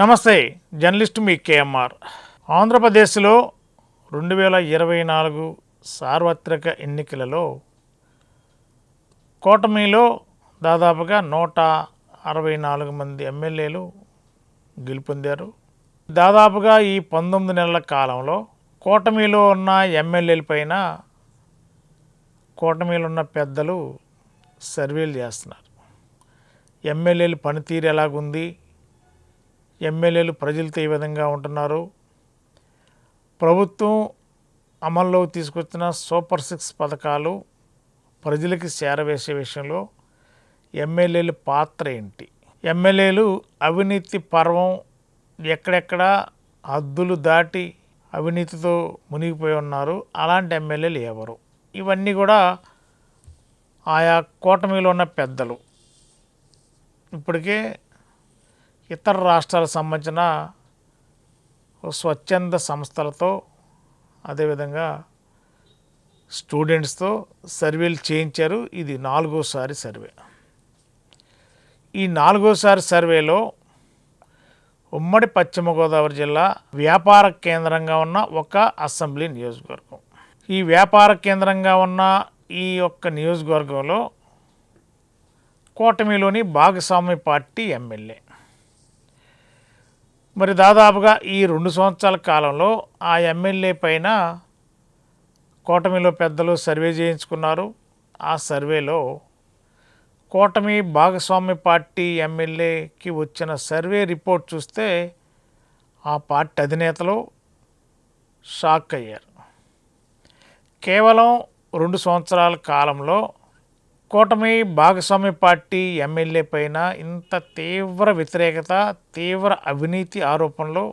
నమస్తే జర్నలిస్ట్ మీ కేఎంఆర్. ఆంధ్రప్రదేశ్లో రెండు వేల ఇరవై నాలుగు సార్వత్రిక ఎన్నికలలో కూటమిలో దాదాపుగా నూట అరవై నాలుగు మంది ఎమ్మెల్యేలు గెలుపొందారు. దాదాపుగా ఈ పంతొమ్మిది నెలల కాలంలో కూటమిలో ఉన్న ఎమ్మెల్యేల పైన కూటమిలో ఉన్న పెద్దలు సర్వేలు చేస్తున్నారు. ఎమ్మెల్యేల పనితీరు ఎలాగుంది? ఎమ్మెల్యేలు ప్రజలతో ఏ విధంగా ఉంటున్నారు. ప్రభుత్వం అమల్లోకి తీసుకొచ్చిన సూపర్ సిక్స్ పథకాలు ప్రజలకి చేరవేసే విషయంలో ఎమ్మెల్యేల పాత్ర ఏంటి? ఎమ్మెల్యేలు అవినీతి పర్వం ఎక్కడెక్కడ హద్దులు దాటి అవినీతితో మునిగిపోయి ఉన్నారు. అలాంటి ఎమ్మెల్యేలు ఎవరు? ఇవన్నీ కూడా ఆయా కూటమిలో ఉన్న పెద్దలు. ఇప్పటికే ఇతర రాష్ట్రాలకు సంబంధించిన స్వచ్ఛంద సంస్థలతో అదేవిధంగా స్టూడెంట్స్తో సర్వేలు చేయించారు. ఇది నాలుగోసారి సర్వే. ఈ నాలుగోసారి సర్వేలో ఉమ్మడి పశ్చిమ గోదావరి జిల్లా వ్యాపార కేంద్రంగా ఉన్న ఒక అసెంబ్లీ నియోజకవర్గం. ఈ వ్యాపార కేంద్రంగా ఉన్న ఈ యొక్క నియోజకవర్గంలో కూటమిలోని భాగస్వామ్య పార్టీ ఎమ్మెల్యే. మరి దాదాపుగా ఈ రెండు సంవత్సరాల కాలంలో ఆ ఎమ్మెల్యే పైన కూటమిలో పెద్దలు సర్వే చేయించుకున్నారు. ఆ సర్వేలో కూటమి భాగస్వామ్య పార్టీ ఎమ్మెల్యేకి వచ్చిన సర్వే రిపోర్ట్ చూస్తే ఆ పార్టీ అధినేతలు షాక్ అయ్యారు. కేవలం రెండు సంవత్సరాల కాలంలో కూటమి భాగస్వామ్య పార్టీ ఎమ్మెల్యే పైన ఇంత తీవ్ర వ్యతిరేకత తీవ్ర అవినీతి ఆరోపణలు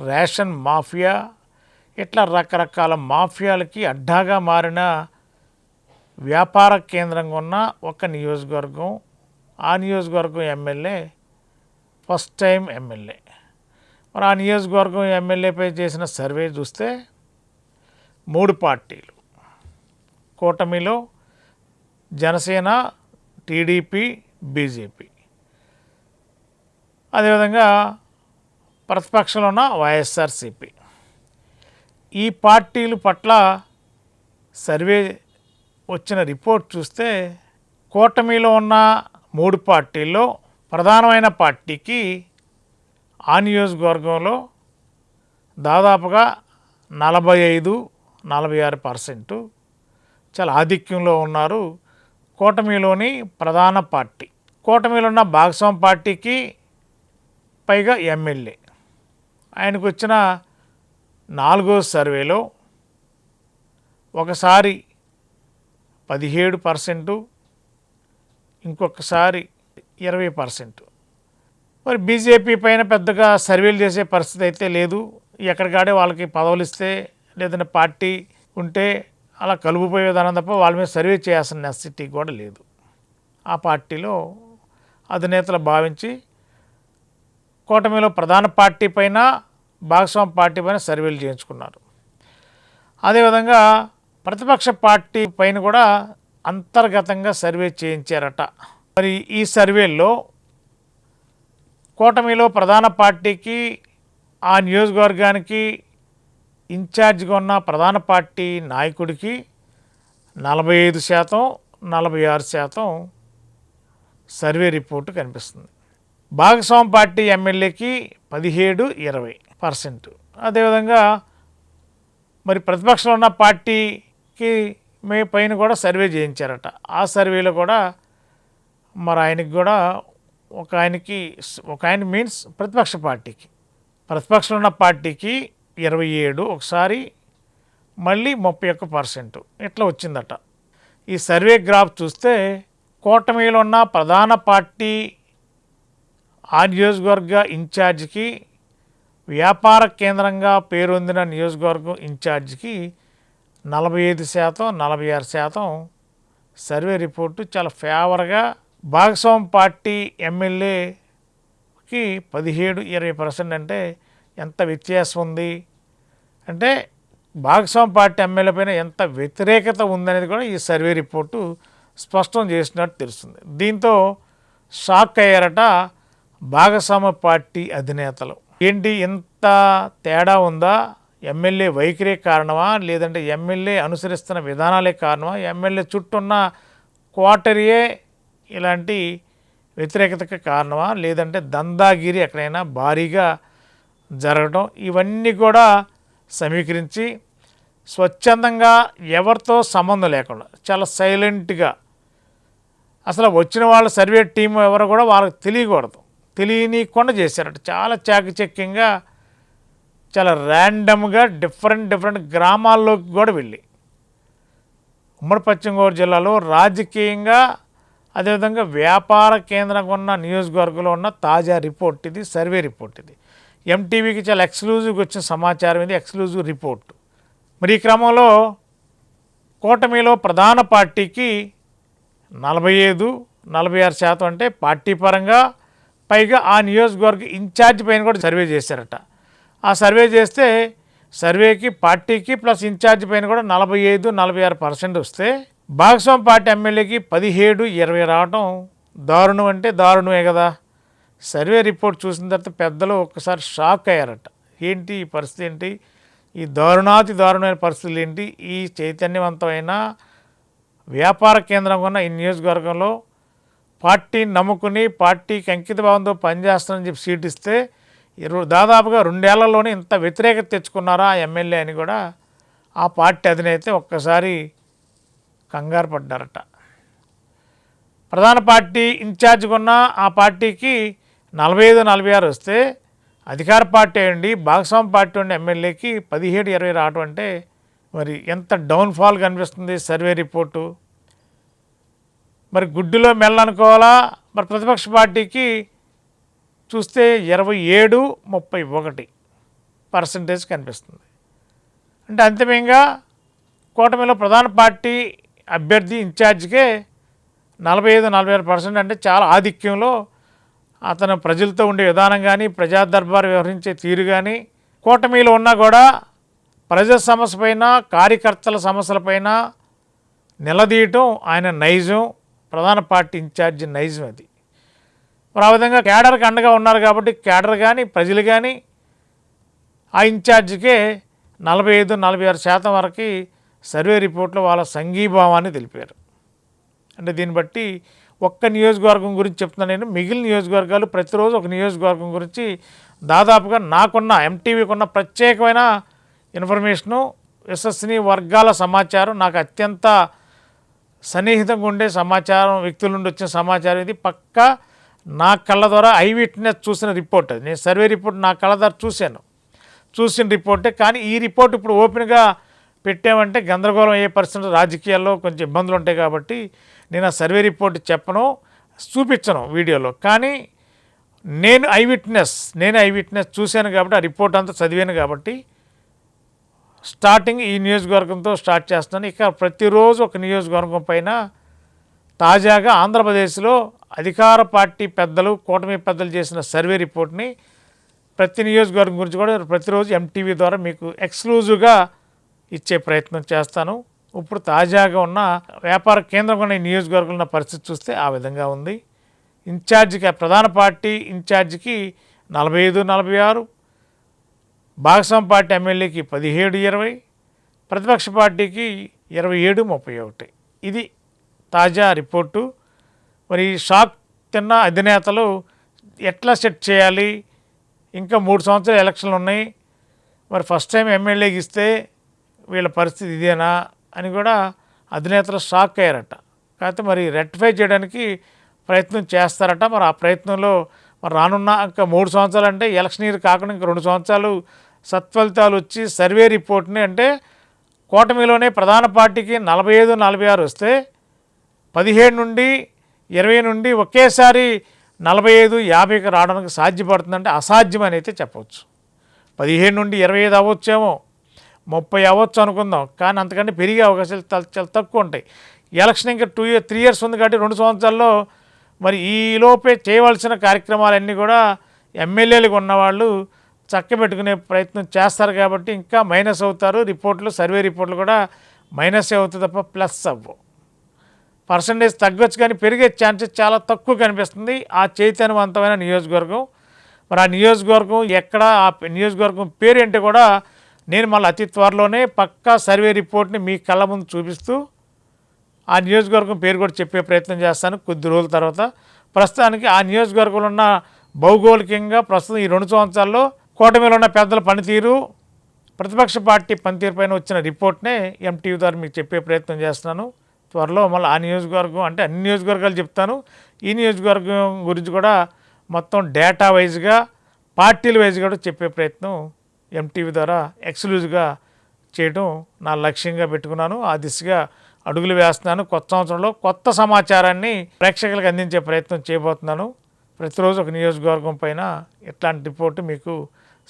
రేషన్ మాఫియా ఇట్లా రకరకాల మాఫియాలకి అడ్డాగా మారిన వ్యాపార కేంద్రంగా ఉన్న ఒక నియోజకవర్గం ఆ నియోజకవర్గం ఎమ్మెల్యే ఫస్ట్ టైం ఎమ్మెల్యే. మరి ఆ నియోజకవర్గం ఎమ్మెల్యేపై చేసిన సర్వే చూస్తే మూడు పార్టీలు. కూటమిలో జనసేన టీడీపీ బీజేపీ. అదేవిధంగా ప్రతిపక్షంలో ఉన్న వైఎస్ఆర్సిపి. ఈ పార్టీలు పట్ల సర్వే వచ్చిన రిపోర్ట్ చూస్తే కూటమిలో ఉన్న మూడు పార్టీల్లో ప్రధానమైన పార్టీకి ఆ నియోజకవర్గంలో దాదాపుగా నలభై ఐదు నలభై ఆరు పర్సెంటు చాలా ఆధిక్యంలో ఉన్నారు కూటమిలోని ప్రధాన పార్టీ. కూటమిలో ఉన్న భాగస్వామి పార్టీకి పైగా ఎమ్మెల్యే. ఆయనకు వచ్చిన నాలుగో సర్వేలో ఒకసారి పదిహేడు పర్సెంటు ఇంకొకసారి ఇరవై పర్సెంట్. మరి బీజేపీ పైన పెద్దగా సర్వేలు చేసే పరిస్థితి అయితే లేదు. ఎక్కడికాడే వాళ్ళకి పదవులు ఇస్తే లేదంటే పార్టీ ఉంటే అలా కలుపుపోయే విధానం తప్ప వాళ్ళ మీద సర్వే చేయాల్సిన నెసిటీ కూడా లేదు. ఆ పార్టీలో అధినేతలు భావించి కూటమిలో ప్రధాన పార్టీ పైన భాగస్వామి పార్టీ పైన సర్వేలు చేయించుకున్నారు. అదేవిధంగా ప్రతిపక్ష పార్టీ పైన కూడా అంతర్గతంగా సర్వే చేయించారట. మరి ఈ సర్వేల్లో కూటమిలో ప్రధాన పార్టీకి ఆ నియోజకవర్గానికి ఇన్ఛార్జిగా ఉన్న ప్రధాన పార్టీ నాయకుడికి నలభై ఐదు శాతం నలభై ఆరు శాతం సర్వే రిపోర్టు కనిపిస్తుంది. భాగస్వామి పార్టీ ఎమ్మెల్యేకి పదిహేడు ఇరవై పర్సెంట్. అదేవిధంగా మరి ప్రతిపక్షంలో ఉన్న పార్టీకి మే పైన కూడా సర్వే చేయించారట. ఆ సర్వేలో కూడా మరి ఆయనకి కూడా ఒక ఆయనకి ఒక ఆయన మీన్స్ ప్రతిపక్ష పార్టీకి. ప్రతిపక్షంలో ఉన్న పార్టీకి ఇరవై ఏడు ఒకసారి మళ్ళీ ముప్పై ఒక్క పర్సెంట్. ఇట్లా వచ్చిందట. ఈ సర్వే గ్రాఫ్ చూస్తే కూటమిలో ఉన్న ప్రధాన పార్టీ ఆ నియోజకవర్గ ఇన్ఛార్జికి వ్యాపార కేంద్రంగా పేరొందిన నియోజకవర్గం ఇన్ఛార్జికి నలభై ఐదు శాతం నలభై ఆరు శాతం సర్వే రిపోర్టు చాలా ఫేవర్గా భాగస్వామి పార్టీ ఎమ్మెల్యేకి పదిహేడు ఇరవై పర్సెంట్ అంటే ఎంత వ్యత్యాసం ఉంది? అంటే భాగస్వామి పార్టీ ఎమ్మెల్యే పైన ఎంత వ్యతిరేకత ఉందనేది కూడా ఈ సర్వే రిపోర్టు స్పష్టం చేసినట్టు తెలుస్తుంది. దీంతో షాక్ అయ్యారట భాగస్వామ్య పార్టీ అధినేతలు. ఏంటి? ఇంత తేడా ఉందా? ఎమ్మెల్యే వైఖరే కారణమా? లేదంటే ఎమ్మెల్యే అనుసరిస్తున్న విధానాలే కారణమా? ఎమ్మెల్యే చుట్టూన్న క్వార్టరీయే ఇలాంటి వ్యతిరేకతకు కారణమా? లేదంటే దందాగిరి ఎక్కడైనా భారీగా జరగడం ఇవన్నీ కూడా సమీకరించి స్వచ్ఛందంగా ఎవరితో సంబంధం లేకుండా చాలా సైలెంట్గా. అసలు వచ్చిన వాళ్ళ సర్వే టీం ఎవరు కూడా వాళ్ళకి తెలియకూడదు. తెలియనికుండా చేశారట. చాలా చాకచక్యంగా చాలా ర్యాండమ్గా డిఫరెంట్ డిఫరెంట్ గ్రామాల్లోకి కూడా వెళ్ళి. ఉమ్మడి పశ్చిమ గోదావరి జిల్లాలో రాజకీయంగా అదేవిధంగా వ్యాపార కేంద్రంగా ఉన్న నియోజకవర్గంలో ఉన్న తాజా రిపోర్ట్ ఇది సర్వే రిపోర్ట్ ఇది. ఎంటీవీకి చాలా ఎక్స్క్లూజివ్గా వచ్చిన సమాచారం ఇది ఎక్స్క్లూజివ్ రిపోర్ట్ మరి ఈ క్రమంలో కూటమిలో ప్రధాన పార్టీకి నలభై ఐదు నలభై ఆరు శాతం అంటే పార్టీ పరంగా పైగా ఆ నియోజకవర్గ ఇన్ఛార్జ్ పైన కూడా సర్వే చేశారట. ఆ సర్వే చేస్తే సర్వేకి పార్టీకి ప్లస్ ఇన్ఛార్జ్ పైన కూడా నలభై ఐదు నలభై ఆరు పర్సెంట్ వస్తే భాగస్వామి పార్టీ ఎమ్మెల్యేకి పదిహేడు ఇరవై రావటం దారుణం అంటే దారుణమే కదా. సర్వే రిపోర్ట్ చూసిన తర్వాత పెద్దలు ఒక్కసారి షాక్ అయ్యారట. ఏంటి ఈ పరిస్థితి ఏంటి? ఈ దారుణాతి దారుణమైన పరిస్థితులు ఏంటి? ఈ చైతన్యవంతమైన వ్యాపార కేంద్రం ఉన్న ఈ నియోజకవర్గంలో పార్టీని నమ్ముకుని పార్టీకి అంకిత భావంతో పనిచేస్తానని చెప్పి సీట్ ఇస్తే ఇరు- దాదాపుగా రెండేళ్ళలోనే ఇంత వ్యతిరేకత తెచ్చుకున్నారా ఆ ఎమ్మెల్యే అని కూడా ఆ పార్టీ అధినేత ఒక్కసారి కంగారు పడ్డారట. ప్రధాన పార్టీ ఇన్ఛార్జ్గా ఉన్న ఆ పార్టీకి నలభై ఐదు నలభై ఆరు వస్తే అధికార పార్టీ అండి భాగస్వామి పార్టీ ఉండే ఎమ్మెల్యేకి పదిహేడు ఇరవై రావటం అంటే మరి ఎంత డౌన్ఫాల్ కనిపిస్తుంది సర్వే రిపోర్టు. మరి గుడ్డులో మెల్లనుకోవాలా? మరి ప్రతిపక్ష పార్టీకి చూస్తే ఇరవై ఏడు ముప్పై ఒకటి పర్సంటేజ్ కనిపిస్తుంది. అంటే అంతిమంగా కూటమిలో ప్రధాన పార్టీ అభ్యర్థి ఇన్ఛార్జ్కే నలభై ఐదు నలభై ఆరు పర్సెంట్ అంటే చాలా ఆధిక్యంలో అతను ప్రజలతో ఉండే విధానం కానీ ప్రజా దర్బార్ వ్యవహరించే తీరు కానీ కూటమిలో ఉన్నా కూడా ప్రజల సమస్య పైన కార్యకర్తల సమస్యలపైన నిలదీయటం ఆయన నైజం ప్రధాన పార్టీ ఇన్ఛార్జి నైజం అది. మరి ఆ విధంగా కేడర్కి అండగా ఉన్నారు కాబట్టి కేడర్ కానీ ప్రజలు కానీ ఆ ఇన్ఛార్జికే నలభై ఐదు నలభై ఆరు శాతం వరకు సర్వే రిపోర్ట్లో వాళ్ళ సంఘీభావాన్ని తెలిపారు. అంటే దీన్ని బట్టి ఒక్క నియోజకవర్గం గురించి చెప్తున్నాను నేను. మిగిలిన నియోజకవర్గాలు ప్రతిరోజు ఒక నియోజకవర్గం గురించి దాదాపుగా నాకున్న ఎంటీవీకున్న ప్రత్యేకమైన ఇన్ఫర్మేషను విశ్వసనీయ వర్గాల సమాచారం నాకు అత్యంత సన్నిహితంగా ఉండే సమాచారం వ్యక్తుల నుండి వచ్చిన సమాచారం ఇది. పక్కా నా కళ్ళ ద్వారా ఐ విట్నెస్ చూసిన రిపోర్ట్ అది. నేను సర్వే రిపోర్ట్ నా కళ్ళ ద్వారా చూశాను. చూసిన రిపోర్టే. కానీ ఈ రిపోర్ట్ ఇప్పుడు ఓపెన్గా పెట్టామంటే గందరగోళం అయ్యే పరిస్థితులు రాజకీయాల్లో కొంచెం ఇబ్బందులు ఉంటాయి కాబట్టి నేను ఆ సర్వే రిపోర్ట్ చెప్పను చూపించను వీడియోలో. కానీ నేను ఐ విట్నెస్ నేను ఐ విట్నెస్ చూశాను కాబట్టి ఆ రిపోర్ట్ అంతా చదివాను కాబట్టి స్టార్టింగ్ ఈ నియోజకవర్గంతో స్టార్ట్ చేస్తున్నాను. ఇక ప్రతిరోజు ఒక నియోజకవర్గం పైన తాజాగా ఆంధ్రప్రదేశ్లో అధికార పార్టీ పెద్దలు కూటమి పెద్దలు చేసిన సర్వే రిపోర్ట్ని ప్రతి నియోజకవర్గం గురించి కూడా ప్రతిరోజు ఎంటీవీ ద్వారా మీకు ఎక్స్క్లూజివ్గా ఇచ్చే ప్రయత్నం చేస్తాను. ఇప్పుడు తాజాగా ఉన్న వ్యాపార కేంద్రం ఉన్న ఈ నియోజకవర్గంలో ఉన్న పరిస్థితి చూస్తే ఆ విధంగా ఉంది. ఇన్ఛార్జికి ప్రధాన పార్టీ ఇన్ఛార్జికి నలభై ఐదు నలభై ఆరు. భాగస్వామి పార్టీ ఎమ్మెల్యేకి పదిహేడు ఇరవై. ప్రతిపక్ష పార్టీకి ఇరవై ఏడు ముప్పై ఒకటి. ఇది తాజా రిపోర్టు. మరి ఈ షాక్ తిన్న అధినేతలు ఎట్లా సెట్ చేయాలి? ఇంకా మూడు సంవత్సరాలు ఎలక్షన్లు ఉన్నాయి. మరి ఫస్ట్ టైం ఎమ్మెల్యేకి ఇస్తే వీళ్ళ పరిస్థితి ఇదేనా అని కూడా అధినేతలు షాక్ అయ్యారట. కాకపోతే మరి రెక్టిఫై చేయడానికి ప్రయత్నం చేస్తారట. మరి ఆ ప్రయత్నంలో మరి రానున్న ఇంకా మూడు సంవత్సరాలు అంటే ఎలక్షన్ ఇయర్ కాకుండా ఇంకా రెండు సంవత్సరాలు సత్ఫలితాలు వచ్చి సర్వే రిపోర్ట్ని అంటే కూటమిలోనే ప్రధాన పార్టీకి నలభై ఐదు నలభై ఆరు వస్తే పదిహేడు నుండి ఇరవై నుండి ఒకేసారి నలభై ఐదు యాభైకి రావడానికి సాధ్యపడుతుందంటే అసాధ్యం అని అయితే చెప్పవచ్చు. పదిహేడు నుండి ఇరవై ఐదు అవ్వచ్చేమో. ముప్పై అవ్వచ్చు అనుకుందాం. కానీ అంతకంటే పెరిగే అవకాశాలు చాలా చాలా తక్కువ ఉంటాయి. ఎలక్షన్ ఇంకా టూ ఇయర్ త్రీ ఇయర్స్ ఉంది కాబట్టి రెండు సంవత్సరాల్లో మరి ఈలోపే చేయవలసిన కార్యక్రమాలన్నీ కూడా ఎమ్మెల్యేలకు ఉన్నవాళ్ళు చక్కబెట్టుకునే ప్రయత్నం చేస్తారు కాబట్టి ఇంకా మైనస్ అవుతారు. రిపోర్ట్లు సర్వే రిపోర్ట్లు కూడా మైనసే అవుతుంది తప్ప ప్లస్ అవ్వవు పర్సంటేజ్ తగ్గొచ్చు కానీ పెరిగే ఛాన్సెస్ చాలా తక్కువ కనిపిస్తుంది. ఆ చైతన్యవంతమైన నియోజకవర్గం. మరి ఆ నియోజకవర్గం ఎక్కడ ఆ నియోజకవర్గం పేరు ఏంటి కూడా నేను మళ్ళీ అతి త్వరలోనే పక్కా సర్వే రిపోర్ట్ని మీ కళ్ళ ముందు చూపిస్తూ ఆ నియోజకవర్గం పేరు కూడా చెప్పే ప్రయత్నం చేస్తాను కొద్ది రోజుల తర్వాత. ప్రస్తుతానికి ఆ నియోజకవర్గంలో ఉన్న భౌగోళికంగా ప్రస్తుతం ఈ రెండు సంవత్సరాల్లో కూటమిలో ఉన్న పెద్దల పనితీరు ప్రతిపక్ష పార్టీ పనితీరు పైన వచ్చిన రిపోర్ట్నే ఎంటీవీ ద్వారా మీకు చెప్పే ప్రయత్నం చేస్తున్నాను. త్వరలో మళ్ళీ ఆ నియోజకవర్గం అంటే అన్ని నియోజకవర్గాలు చెప్తాను. ఈ నియోజకవర్గం గురించి కూడా మొత్తం డేటా వైజ్గా పార్టీల వైజ్గా కూడా చెప్పే ప్రయత్నం ఎంటీవీ ద్వారా ఎక్స్క్లూజివ్గా చేయడం నా లక్ష్యంగా పెట్టుకున్నాను. ఆ దిశగా అడుగులు వేస్తున్నాను. కొత్త సంవత్సరంలో కొత్త సమాచారాన్ని ప్రేక్షకులకు అందించే ప్రయత్నం చేయబోతున్నాను. ప్రతిరోజు ఒక నియోజకవర్గం పైన ఇట్లాంటి రిపోర్టు మీకు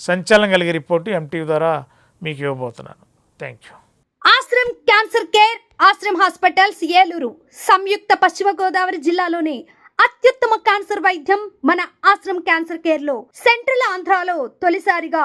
సంచలనం కలిగే రిపోర్టు ఎంటీవీ ద్వారా మీకు ఇవ్వబోతున్నాను. Thank you Ashram cancer care Ashram hospitals Eluru సంయుక్త పశ్చిమ గోదావరి జిల్లాలోని అత్యుత్తమ క్యాన్సర్ వైద్యం మన ఆశ్రమ్ క్యాన్సర్ కేర్లో సెంట్రల్ ఆంధ్రాలో తొలిసారిగా